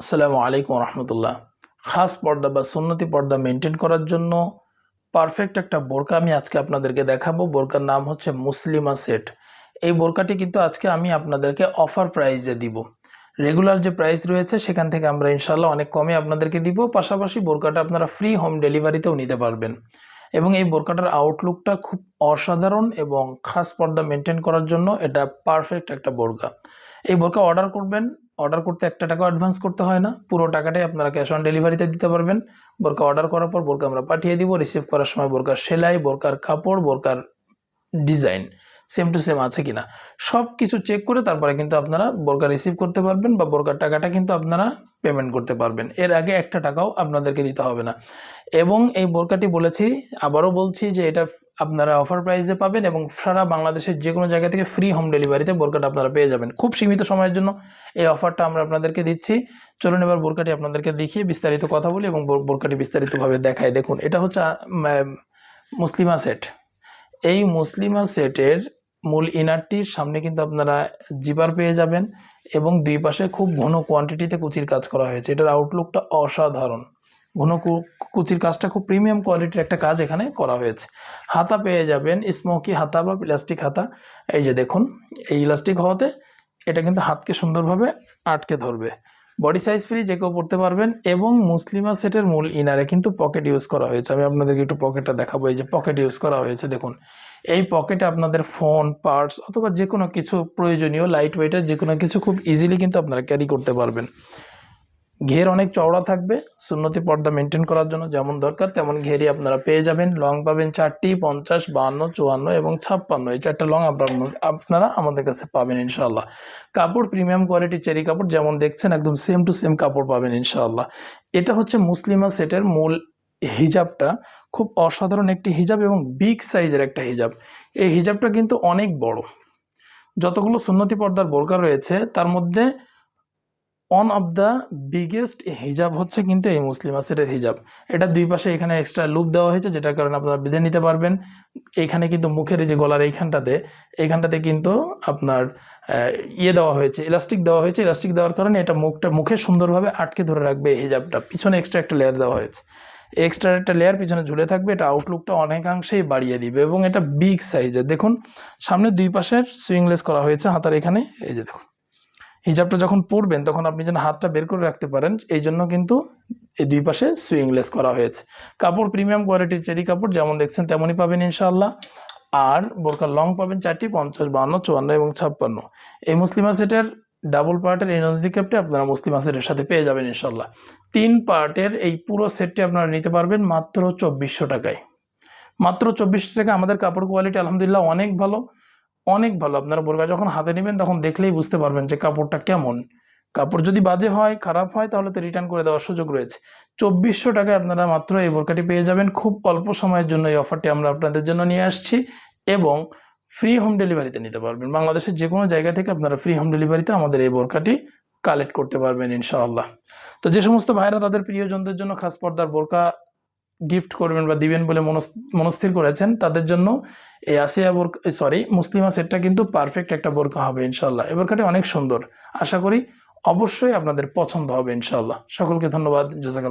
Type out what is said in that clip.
আসসালামু আলাইকুম রহমতুল্লাহ। খাস পর্দা বা সুন্নতি পর্দা মেনটেন করার জন্য পারফেক্ট একটা বোরকা আমি আজকে আপনাদেরকে দেখাবো। বোরকার নাম হচ্ছে মুসলিমা সেট। এই বোরকাটি কিন্তু আজকে আমি আপনাদেরকে অফার প্রাইজে দিব। রেগুলার যে প্রাইস রয়েছে, সেখান থেকে আমরা ইনশাল্লাহ অনেক কমে আপনাদেরকে দিব। পাশাপাশি বোরকাটা আপনারা ফ্রি হোম ডেলিভারিতেও নিতে পারবেন। এবং এই বোরকাটার আউটলুকটা খুব অসাধারণ এবং খাস পর্দা মেনটেন করার জন্য এটা পারফেক্ট একটা বোরকা। এই বোরকা অর্ডার করবেন অর্ডার করতে একটা টাকা অ্যাডভান্স করতে হয় না, পুরো টাকাটাই আপনারা ক্যাশ অন ডেলিভারিতে দিতে পারবেন। বোরকা অর্ডার করার পর বোরকা আমরা পাঠিয়ে দিব রিসিভ করার সময় বোরকার সেলাই, বোরকার কাপড়, বোরকার ডিজাইন সেম টু সেম আছে কিনা। সব কিছু চেক করে তারপরে কিন্তু আপনারা বোরকা রিসিভ করতে পারবেন বা বোরকার টাকাটা কিন্তু আপনারা পেমেন্ট করতে পারবেন। এর আগে একটা টাকাও আপনাদেরকে দিতে হবে না। এবং এই বোরকাটি বলেছি, আবারও বলছি যে এটা আপনারা অফার প্রাইসে পাবেন এবং সারা বাংলাদেশের যে কোনো জায়গা থেকে ফ্রি হোম ডেলিভারিতে বোরকাটা আপনারা পেয়ে যাবেন। খুব সীমিত সময়ের জন্য এই অফারটা আমরা আপনাদেরকে দিচ্ছি। চলুন এবার বোরকাটি আপনাদেরকে দেখিয়ে বিস্তারিত কথা বলি এবং বোর- বোরকাটি বিস্তারিতভাবে দেখায় দেখুন, এটা হচ্ছে মুসলিমা সেট এই মুসলিমা সেটের মূল ইনারটির সামনে কিন্তু আপনারা জিপার পেয়ে যাবেন এবং দুই পাশে খুব ঘন কোয়ান্টিটিতে কুচির কাজ করা হয়েছে। এটার আউটলুকটা অসাধারণ। ঘন কুচির কাজটা খুব প্রিমিয়াম কোয়ালিটির একটা কাজ এখানে করা হয়েছে। হাতা পেয়ে যাবেন স্মোকি হাতা বা প্লাস্টিক হাতা। এই যে দেখুন, এই ইলাস্টিক হওয়াতে এটা কিন্তু হাতকে সুন্দরভাবে আটকে ধরবে। বডি সাইজ ফ্রি যে কেউ পড়তে পারবেন এবং মুসলিমা সেটের মূল ইনারে কিন্তু পকেট ইউজ করা হয়েছে। আমি আপনাদেরকে একটু পকেটটা দেখাবো। এই যে পকেট ইউজ করা হয়েছে, দেখুন। এই পকেটে আপনাদের ফোন পার্টস অথবা যে কোনো কিছু প্রয়োজনীয় লাইট ওয়েটের যে কোনো কিছু খুব ইজিলি কিন্তু আপনারা ক্যারি করতে পারবেন। ঘের অনেক চওড়া থাকবে, সুন্নতি পর্দা মেনটেন করার জন্য যেমন দরকার, তেমন ঘেরই আপনারা পেয়ে যাবেন। লং পাবেন চারটি, পঞ্চাশ বাহান্ন চুয়ান্ন এবং ছাপ্পান্ন। এই চারটা লং আপনার আপনারা আমাদের কাছে পাবেন ইনশাল্লাহ কাপড় প্রিমিয়াম কোয়ালিটির চেরি কাপড় যেমন দেখছেন, একদম সেম টু সেম কাপড় পাবেন ইনশাল্লাহ এটা হচ্ছে মুসলিমা সেটের মূল হিজাবটা। খুব অসাধারণ একটি হিজাব এবং বিগ সাইজের একটা হিজাব। এই হিজাবটা কিন্তু অনেক বড়। যতগুলো সুন্নতি পর্দার বোরকা রয়েছে, তার মধ্যে ওয়ান অফ দ্য বিগেস্ট হিজাব হচ্ছে কিন্তু এই মুসলিম সেটের হিজাব। এটা দুই পাশে এখানে এক্সট্রা লুপ দেওয়া হয়েছে, যেটার কারণে আপনারা বেঁধে নিতে পারবেন। এখানে কিন্তু মুখের এই যে গলার এইখানটাতে এইখানটাতে কিন্তু আপনার ইয়ে দেওয়া হয়েছে ইলাস্টিক দেওয়া হয়েছে। ইলাস্টিক দেওয়ার কারণে এটা মুখটা, মুখে সুন্দরভাবে আটকে ধরে রাখবে এই হিজাবটা। পিছনে এক্সট্রা একটা লেয়ার দেওয়া হয়েছে। এক্সট্রা একটা লেয়ার পিছনে ঝুলে থাকবে, এটা আউটলুকটা অনেকাংশেই বাড়িয়ে দিবে এবং এটা বিগ সাইজের দেখুন, সামনে দুই পাশের সুইংলেস করা হয়েছে, হাতার এখানে, এই যে দেখুন। হিজাবটা যখন পরবেন, তখন আপনি যেন হাতটা বের করে রাখতে পারেন। এই জন্য কিন্তু এই দুই পাশে সুইংলেস করা হয়েছে। কাপড় প্রিমিয়াম কোয়ালিটির চেরি কাপড় যেমন দেখছেন তেমনই পাবেন ইনশাআল্লাহ। আর বোরকার লং পাবেন চারটি, পঞ্চাশ বান্ন চুয়ান্ন এবং ছাপ্পান্ন। এই মুসলিমা সেটের ডাবল পার্টের এই নজদি ক্যাপটি আপনারা মুসলিমা সেটের সাথে পেয়ে যাবেন ইনশাল্লাহ তিন পার্টের এই পুরো সেটটি আপনারা নিতে পারবেন মাত্র চব্বিশশো টাকায়। মাত্র চব্বিশশো টাকা আমাদের কাপড় কোয়ালিটি আলহামদুলিল্লাহ অনেক ভালো। অনেক ভালো। আপনারা বোরকা যখন হাতে নেবেন, তখন দেখলেই বুঝতে পারবেন যে কাপড়টা কেমন। কাপড় যদি বাজে হয়, খারাপ হয়, তাহলে তো রিটার্ন করে দেওয়ার সুযোগ রয়েছে। চব্বিশশো টাকায় আপনারা মাত্র এই বোরকাটি পেয়ে যাবেন। খুব অল্প সময়ের জন্য এই অফারটি আমরা আপনাদের জন্য নিয়ে আসছি এবং ফ্রি হোম ডেলিভারিতে নিতে পারবেন। বাংলাদেশের যে কোনো জায়গা থেকে আপনারা ফ্রি হোম ডেলিভারিতে আমাদের এই বোরকাটি কালেক্ট করতে পারবেন ইনশাআল্লাহ। তো যে সমস্ত ভাইরা তাদের প্রিয়জনদের জন্য খাস পর্দার বোরকা গিফট করবেন বা দিবেন বলে মনস- মনস্থির করেছেন, তাদের জন্য এই আসিয়া বোরকা সরি মুসলিমা সেটটা কিন্তু পারফেক্ট একটা বোরকা হবে ইনশাল্লাহ এ বোরকাটি অনেক সুন্দর। আশা করি অবশ্যই আপনাদের পছন্দ হবে ইনশাল্লাহ সকলকে ধন্যবাদ। জাজাকাল্লাহ।